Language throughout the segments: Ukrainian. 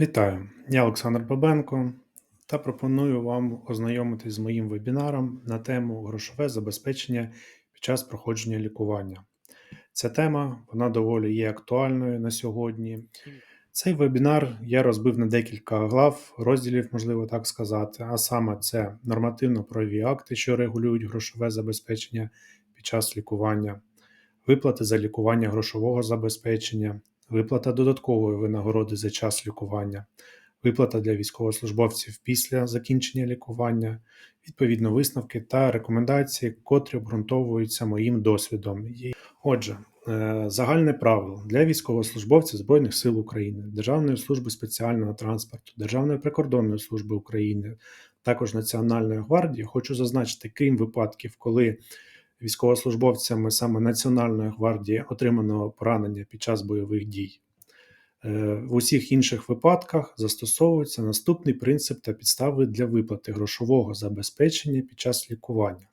Вітаю, я Олександр Бабенко та пропоную вам ознайомитись з моїм вебінаром на тему грошове забезпечення під час проходження лікування. Ця тема вона доволі є актуальною на сьогодні. Цей вебінар я розбив на декілька глав, розділів, можливо так сказати, а саме це нормативно-правові акти, що регулюють грошове забезпечення під час лікування, виплати за лікування грошового забезпечення, виплата додаткової винагороди за час лікування, виплата для військовослужбовців після закінчення лікування, відповідно висновки та рекомендації, котрі обґрунтовуються моїм досвідом. Отже, е, загальне правило. Для військовослужбовців Збройних сил України, Державної служби спеціального транспорту, Державної прикордонної служби України, також Національної гвардії, хочу зазначити, крім випадків, коли військовослужбовцями саме Національної гвардії отриманого поранення під час бойових дій. Е, в усіх інших випадках застосовується наступний принцип та підстави для виплати грошового забезпечення під час лікування.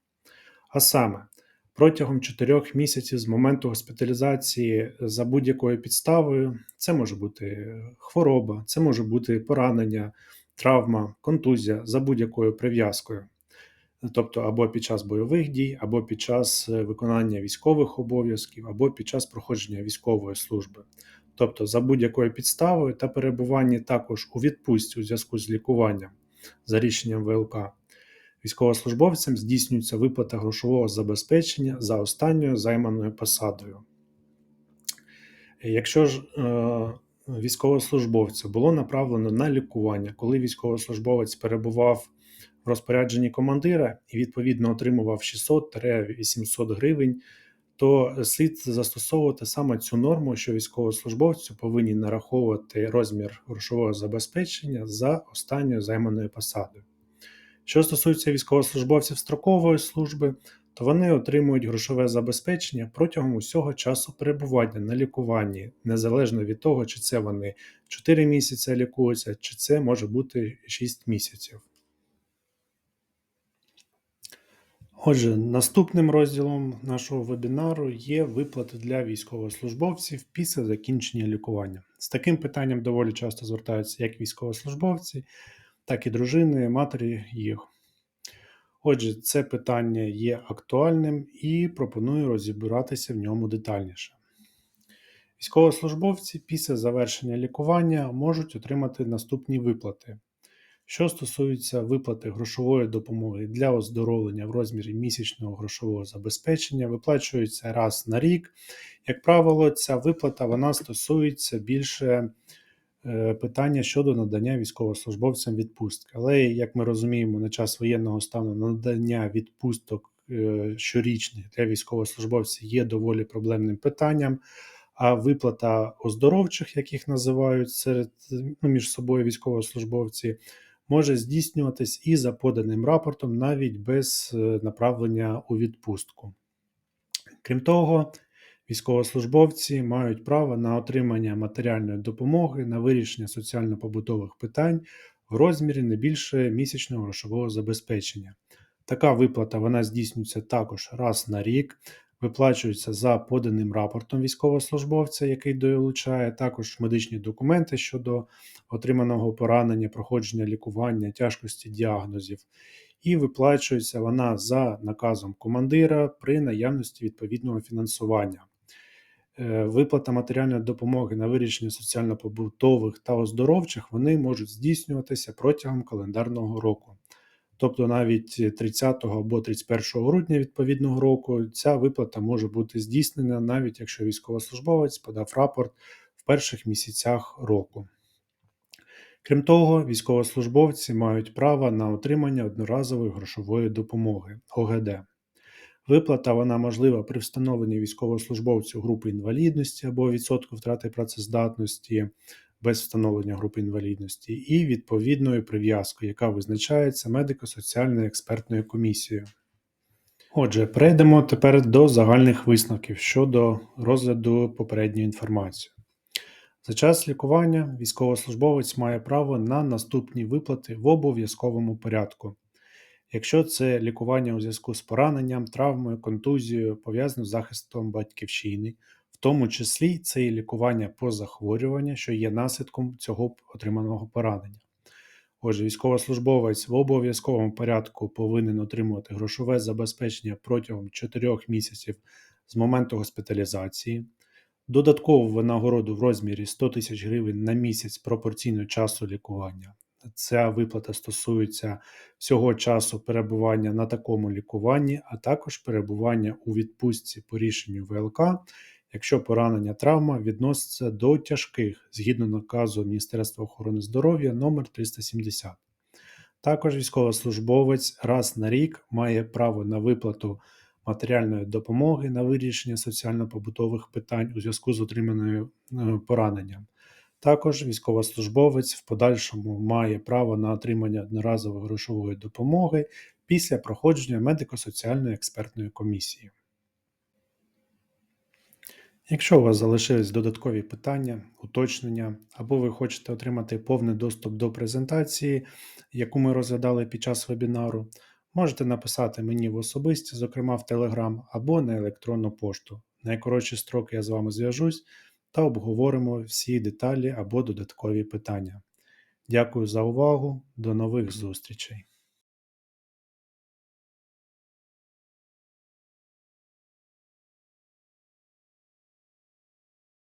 А саме, протягом 4 місяців з моменту госпіталізації за будь-якою підставою, це може бути хвороба, це може бути поранення, травма, контузія за будь-якою прив'язкою тобто або під час бойових дій, або під час е, виконання військових обов'язків, або під час проходження військової служби. Тобто за будь-якою підставою та перебування також у відпустці у зв'язку з лікуванням за рішенням ВЛК, військовослужбовцям здійснюється виплата грошового забезпечення за останньою займаною посадою. Якщо ж е, військовослужбовця було направлено на лікування, коли військовослужбовець перебував розпорядженні командира і відповідно отримував 600-800 гривень, то слід застосовувати саме цю норму, що військовослужбовцю повинні нараховувати розмір грошового забезпечення за останньою займаною посадою. Що стосується військовослужбовців строкової служби, то вони отримують грошове забезпечення протягом усього часу перебування на лікуванні, незалежно від того, чи це вони 4 місяці лікуються, чи це може бути 6 місяців. Отже, наступним розділом нашого вебінару є виплати для військовослужбовців після закінчення лікування. З таким питанням доволі часто звертаються як військовослужбовці, так і дружини, матері їх. Отже, це питання є актуальним і пропоную розібратися в ньому детальніше. Військовослужбовці після завершення лікування можуть отримати наступні виплати. Що стосується виплати грошової допомоги для оздоровлення в розмірі місячного грошового забезпечення, виплачується раз на рік. Як правило, ця виплата вона стосується більше е, питання щодо надання військовослужбовцям відпустки. Але, як ми розуміємо, на час воєнного стану надання відпусток е, щорічних для військовослужбовців є доволі проблемним питанням. А виплата оздоровчих, яких називають серед ну, між собою військовослужбовці, може здійснюватись і за поданим рапортом навіть без е, направлення у відпустку. Крім того, військовослужбовці мають право на отримання матеріальної допомоги на вирішення соціально-побутових питань в розмірі не більше місячного грошового забезпечення. Така виплата вона здійснюється також раз на рік виплачуються за поданим рапортом військовослужбовця, який долучає також медичні документи щодо отриманого поранення, проходження лікування, тяжкості діагнозів, і виплачується вона за наказом командира при наявності відповідного фінансування. Е, виплата матеріальної допомоги на вирішення соціально-побутових та оздоровчих вони можуть здійснюватися протягом календарного року. Тобто навіть 30 або 31 грудня відповідного року ця виплата може бути здійснена, навіть якщо військовослужбовець подав рапорт в перших місяцях року. Крім того, військовослужбовці мають право на отримання одноразової грошової допомоги ОГД. Виплата вона можлива при встановленні військовослужбовцю групи інвалідності або відсотку втрати працездатності, без встановлення групи інвалідності, і відповідною прив'язкою, яка визначається медико-соціальною експертною комісією. Отже, перейдемо тепер до загальних висновків щодо розгляду попередньої інформації. За час лікування військовослужбовець має право на наступні виплати в обов'язковому порядку. Якщо це лікування у зв'язку з пораненням, травмою, контузією, пов'язане з захистом батьківщини, тому числі це і лікування по захворюванню, що є наслідком цього отриманого поранення. Отже, військовослужбовець в обов'язковому порядку повинен отримувати грошове забезпечення протягом 4 місяців з моменту госпіталізації, додаткову винагороду в розмірі 100 тисяч гривень на місяць пропорційно часу лікування. Ця виплата стосується всього часу перебування на такому лікуванні, а також перебування у відпустці по рішенню ВЛК, якщо поранення травма відноситься до тяжких згідно наказу Міністерства охорони здоров'я номер 370. Також військовослужбовець раз на рік має право на виплату матеріальної допомоги на вирішення соціально-побутових питань у зв'язку з отриманою е, пораненням. Також військовослужбовець в подальшому має право на отримання одноразової грошової допомоги після проходження медико-соціальної експертної комісії. Якщо у вас залишились додаткові питання, уточнення, або ви хочете отримати повний доступ до презентації, яку ми розглядали під час вебінару, можете написати мені в особисті, зокрема в Telegram, або на електронну пошту. Найкоротші строки я з вами зв'яжусь та обговоримо всі деталі або додаткові питання. Дякую за увагу, до нових зустрічей!